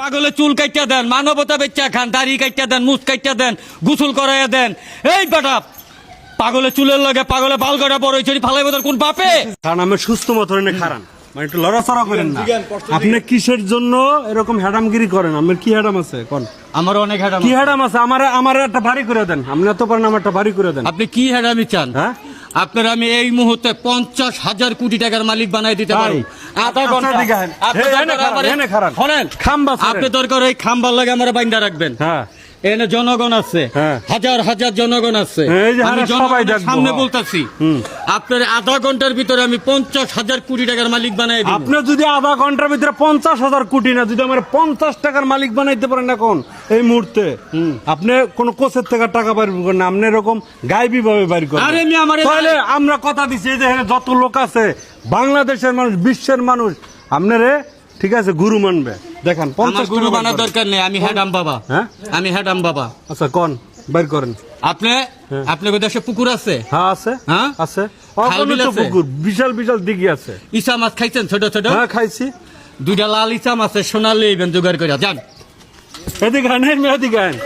পাগলে চুল কাইটা দেন মানবতা বেচা খান দাড়ি কাইটা দেন মুখ কাইটা দেন গোসল করাইয়া দেন। এই বেটা পাগলে চুলের লগে পাগলে বাল গড়া বড় হয়েছে ফালাই বোধ কোন বাপে? কারণ আমি সুস্থ মতো খারান। মানে একটু লড়াচড়া করেন না। আপনি কিসের জন্য এরকম হ্যাডামগিরি করেন? আমার কি হ্যাডাম আছে? কোন? আমার অনেক হ্যাডাম কি হ্যাডাম আছে? আমার আমার একটা ভারী করে দেন। আপনি এত পারেন আমার একটা ভারী করে দেন। আপনি কি হ্যাডামি চান? হ্যাঁ? আপনার আমি এই মুহূর্তে পঞ্চাশ হাজার কোটি টাকার মালিক বানাই দিতে পারি। আপনি। দরকার এই খাম্বার লাগে আমার বাইন্দা রাখবেন। হ্যাঁ। এনে জনগণ আছে হ্যাঁ। হাজার হাজার জনগণ আছে। এই আমি জনগণের সামনে বলতেছি আপনার আধা ঘণ্টার ভিতরে আমি পঞ্চাশ হাজার কোটি টাকার মালিক বানাই আপনি যদি আধা ঘণ্টার ভিতরে পঞ্চাশ হাজার কোটি না যদি আমার পঞ্চাশ টাকার মালিক বানাইতে পারেন এখন এই মুহূর্তে আপনি কোন কোচের থেকে টাকা বাইর করেন না আপনি এরকম গাইবি ভাবে বাইর করেন তাহলে আমরা কথা দিচ্ছি এই যে যত লোক আছে বাংলাদেশের মানুষ বিশ্বের মানুষ আপনারে ঠিক আছে গুরু মানবে। দেখেন আমার গুরু বানার দরকার নেই আমি হ্যাডাম বাবা। হ্যাঁ? আমি হ্যাডাম বাবা। আচ্ছা কন বাইর করেন। আপনি আপনার দেশে পুকুর আছে? হ্যাঁ আছে। হ্যাঁ? আছে। পুকুর বিশাল বিশাল দিঘি আছে। ইসা মাছ খাইছেন ছোট ছোট? হ্যাঁ খাইছি। দুইটা লাল ইসা মাছের সোনালি ইভেন জোগাড় করে যান। এদিকে আনেন এদিকে আনেন।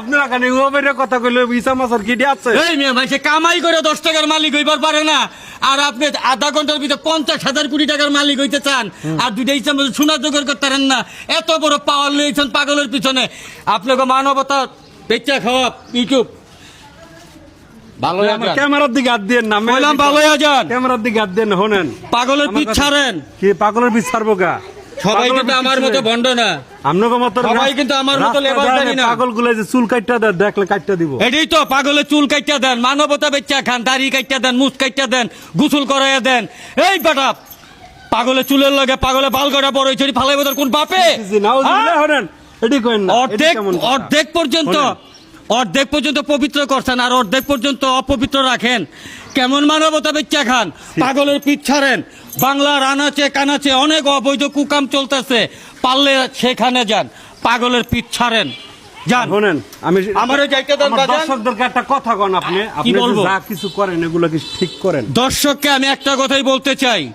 আপনারা কথা কইলে ইসা মাছের কিডি আছে। এই মেয়ে কামাই করে দশ টাকার মালিক হইবার পারে না। আর আপনি আধা ঘণ্টার ভিতরে পঞ্চাশ হাজার কোটি টাকার মালিক হইতে চান। আর দুইটা ইচ্ছা মতো সোনা জোগাড় করতে পারেন না। এত বড় পাওয়ার লইছেন পাগলের পিছনে। আপনাকে মানবতা বেচা খাওয়া ইউটিউব ভালো আমার ক্যামেরার দিকে হাত দিয়ে না বললাম ভালো যান। ক্যামেরার দিকে হাত দিয়ে না পাগলের পিছ ছাড়েন। কি পাগলের বিষ ছাড়বো গা? সবাই কিন্তু আমার মতো ভণ্ড না। আপনাকে মতো সবাই কিন্তু আমার মতো জানি না। পাগলগুলো যে চুল কাটটা দেয় দেখলে কাটটা দিব। এটাই তো পাগলে চুল দেন মানবতা বেচা খান দাড়ি দেন দেন গোসল করাইয়া দেন। এই বেটা পাগলে চুলের লগে পাগলে বাল গড়া বড় হয়েছে ফালাই বোধ কোন বাপে? এটি অর্ধেক অর্ধেক পর্যন্ত অর্ধেক পর্যন্ত পবিত্র করছেন আর অর্ধেক পর্যন্ত অপবিত্র রাখেন। কেমন মানবতা বেচা খান? পাগলের পিঠ ছাড়েন। বাংলার আনাচে কানাচে অনেক অবৈধ কুকাম চলতেছে। পারলে সেখানে যান পাগলের পিঠ ছাড়েন। যান। শোনেন আমি আমারও যাইতে দেন, দর্শকদেরকে একটা কথা কন আপনি। আপনি যা কিছু করেন এগুলো কি ঠিক করেন? দর্শককে আমি একটা কথাই বলতে চাই।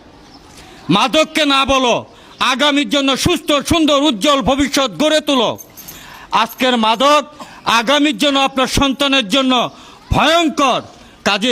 মাদককে না বলো আগামীর জন্য সুস্থ সুন্দর উজ্জ্বল ভবিষ্যৎ গড়ে তোলো। আজকের মাদক আগামীর জন্য আপনার সন্তানের জন্য ভয়ঙ্কর। কাজে